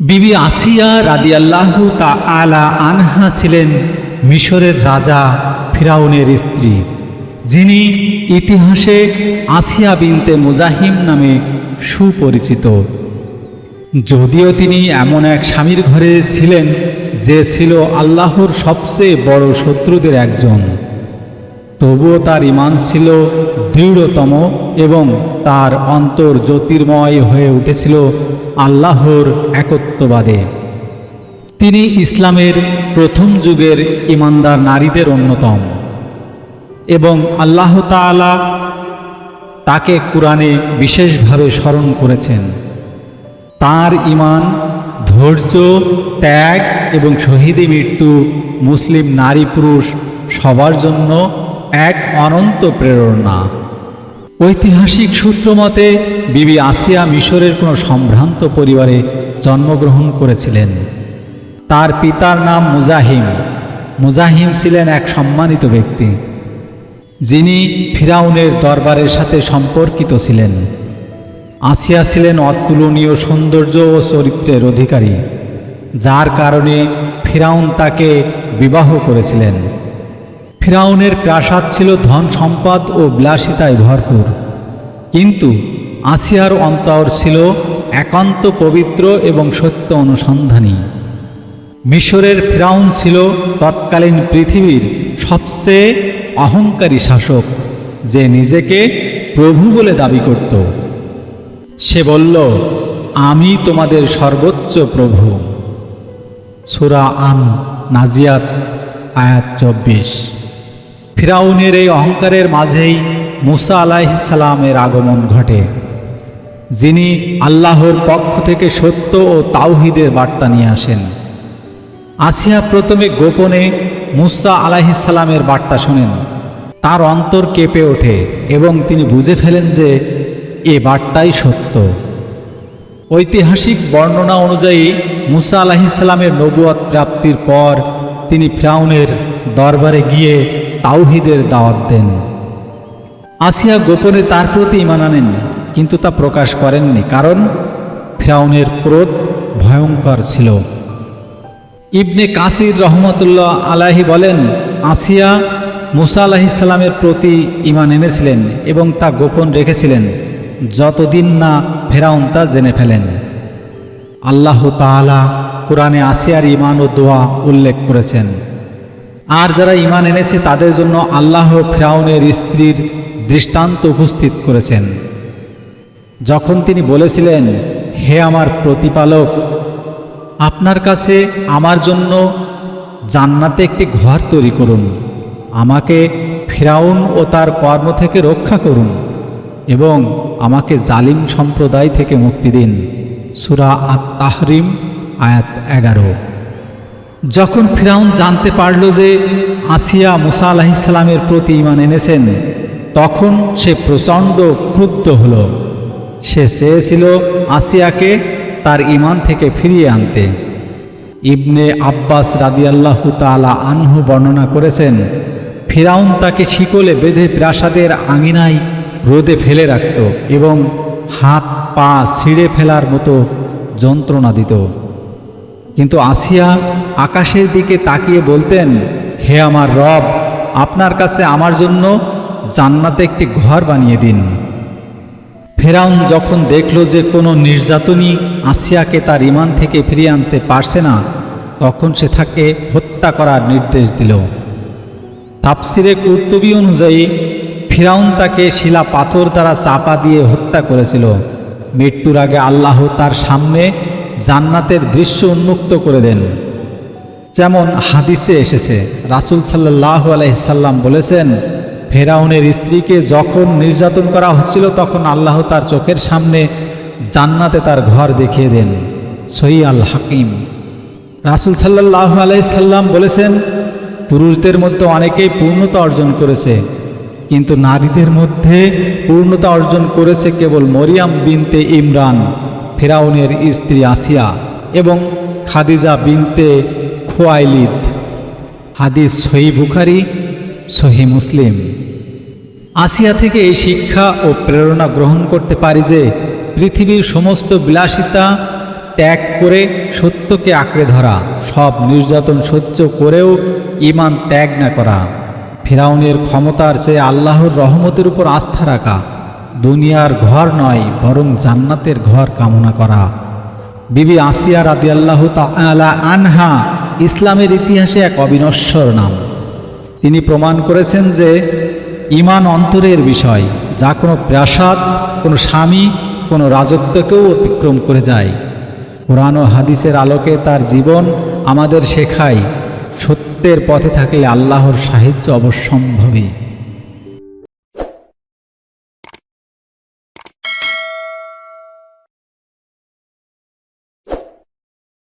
বিবি আসিয়া রাদিয়াল্লাহু তা আলা আনহা ছিলেন মিশরের রাজা ফিরাউনের স্ত্রী, যিনি ইতিহাসে আসিয়া বিনতে মুজাহিম নামে সুপরিচিত। যদিও তিনি এমন এক স্বামীর ঘরে ছিলেন যে ছিল আল্লাহর সবচেয়ে বড় শত্রুদের একজন। তবুও তার ইমান ছিল দৃঢ়তম এবং তার অন্তর জ্যোতির্ময় হয়ে উঠেছিল আল্লাহর একত্ববাদে। তিনি ইসলামের প্রথম যুগের ইমানদার নারীদের অন্যতম এবং আল্লাহ তাআলা তাকে কোরআনে বিশেষভাবে স্মরণ করেছেন। তার ইমান ধৈর্য, ত্যাগ এবং শহীদি মৃত্যু মুসলিম নারী পুরুষ সবার জন্য এক অনন্ত প্রেরণা। ঐতিহাসিক সূত্র মতে বিবি আসিয়া মিশরের কোনো সম্ভ্রান্ত পরিবারে জন্মগ্রহণ করেছিলেন। তার পিতার নাম মুজাহিম। মুজাহিম ছিলেন এক সম্মানিত ব্যক্তি। যিনি ফিরাউনের দরবারের সাথে সম্পর্কিত ছিলেন। আসিয়া ছিলেন অতুলনীয় সৌন্দর্য ও চরিত্রের অধিকারী, যার কারণে ফিরাউন তাকে বিবাহ করেছিলেন। ফিরাউনের প্রাসাদ ছিল ধন সম্পদ ও বিলাসিতায় ভরপুর। কিন্তু আসিয়ার অন্তর ছিল একান্ত পবিত্র এবং সত্য অনুসন্ধানী। মিশরের ফিরাউন ছিল তৎকালীন পৃথিবীর সবচেয়ে অহংকারী শাসক, যে নিজেকে প্রভু বলে দাবি করত। সে বলল, আমি তোমাদের সর্বোচ্চ প্রভু। সুরা আন নাজিয়াত আয়াত চব্বিশ। ফিরাউনের এই অহংকারের মাঝেই মুসা আলাইসালামের আগমন ঘটে, যিনি আল্লাহর পক্ষ থেকে সত্য ও তাওহিদের বার্তা নিয়ে আসেন। আসিয়া প্রথমে গোপনে মুসা আলাহিসাল্লামের বার্তা শোনেন। তার অন্তর কেঁপে ওঠে এবং তিনি বুঝে ফেলেন যে এ বার্তাই সত্য। ঐতিহাসিক বর্ণনা অনুযায়ী মুসা আলাহিসাল্লামের নবুয়াত প্রাপ্তির পর তিনি ফ্রাউনের দরবারে গিয়ে তাওহিদের দাওয়াত দেন। আসিয়া গোপনে তার প্রতি ইমান আনেন, কিন্তু তা প্রকাশ করেননি, কারণ ফ্রাউনের ক্রোধ ভয়ঙ্কর ছিল। ইবনে কাসির রহমতুল্লাহ আলাহি বলেন, আসিয়া মুসা আলাহিসাল্লামের প্রতি ইমান এনেছিলেন এবং তা গোপন রেখেছিলেন, যতদিন না ফেরাউন তা জেনে ফেলেন। আল্লাহ তাআলা কোরআনে আসিয়ার ইমান ও দোয়া উল্লেখ করেছেন। আর যারা ইমান এনেছে, তাদের জন্য আল্লাহ ফেরাউনের স্ত্রীর দৃষ্টান্ত উপস্থিত করেছেন। যখন তিনি বলেছিলেন, হে আমার প্রতিপালক, আপনার কাছে আমার জন্য জান্নাতে একটি ঘর তৈরি করুন। আমাকে ফিরাউন ও তার কর্ম থেকে রক্ষা করুন এবং আমাকে জালিম সম্প্রদায় থেকে মুক্তি দিন। সুরা আত তাহরিম আয়াত এগারো। যখন ফিরাউন জানতে পারল যে আসিয়া মুসা আলাহিসাল্লামের প্রতি ইমান এনেছেন, তখন সে প্রচণ্ড ক্রুদ্ধ হল। সে চেয়েছিল আসিয়াকে তার ইমান থেকে ফিরিয়ে আনতে। ইবনে আব্বাস রাদিয়াল্লাহু তালা আনহু বর্ণনা করেছেন, ফিরাউন তাকে শিকলে বেঁধে প্রাসাদের আঙিনায় রোদে ফেলে রাখত এবং হাত পা ছিঁড়ে ফেলার মতো যন্ত্রণা দিত। কিন্তু আসিয়া আকাশের দিকে তাকিয়ে বলতেন, হে আমার রব, আপনার কাছে আমার জন্য জান্নাতে একটি ঘর বানিয়ে দিন। ফেরাউন যখন দেখল যে কোনো নির্যাতনই আসিয়াকে তার ইমান থেকে ফিরিয়ে আনতে পারছে না, তখন সে তাকে হত্যা করার নির্দেশ দিল। তাপসিরে কর্তবী অনুযায়ী, ফিরাউন তাকে শিলা পাথর দ্বারা চাপা দিয়ে হত্যা করেছিল। মৃত্যুর আগে আল্লাহ তার সামনে জান্নাতের দৃশ্য উন্মুক্ত করে দেন। যেমন হাদিসে এসেছে, রাসুল সাল্লাহ আলাইসাল্লাম বলেছেন, ফেরাউনের স্ত্রীকে যখন নির্যাতন করা হচ্ছিল, তখন আল্লাহ তার চোখের সামনে জান্নাতে তার ঘর দেখিয়ে দেন। সই আল হাকিম। রাসুল সাল্লাহ আলাইসাল্লাম বলেছেন, পুরুষদের মধ্যে অনেকেই পূর্ণতা অর্জন করেছে, কিন্তু নারীদের মধ্যে পূর্ণতা অর্জন করেছে কেবল মরিয়াম বিনতে ইমরান। ফেরাউনের স্ত্রী আসিয়া এবং খাদিজা বিনতে খোয়াইলিদ। হাদিস সহি বুখারি, সহি মুসলিম। আসিয়া থেকে এই শিক্ষা ও প্রেরণা গ্রহণ করতে পারি যে পৃথিবীর সমস্ত বিলাসিতা ত্যাগ করে সত্যকে আঁকড়ে ধরা, সব নির্যাতন সহ্য করেও ইমান ত্যাগ না করা, ফেরাউনের ক্ষমতার চেয়ে আল্লাহর রহমতের উপর আস্থা রাখা দুনিয়ার ঘর নয়, বরং জান্নাতের ঘর কামনা করা। বিবি আসিয়া রাদি আল্লাহ আনহা ইসলামের ইতিহাসে এক অবিনশ্বর নাম। তিনি প্রমাণ করেছেন যে ইমান অন্তরের বিষয়, যা কোনো প্রাসাদ, কোনো স্বামী, কোনো রাজত্বকেও অতিক্রম করে যায়। কোরআন ও হাদিসের আলোকে তার জীবন আমাদের শেখায়, সত্যের পথে থাকলে আল্লাহর সাহায্য অবশ্যম্ভাবী।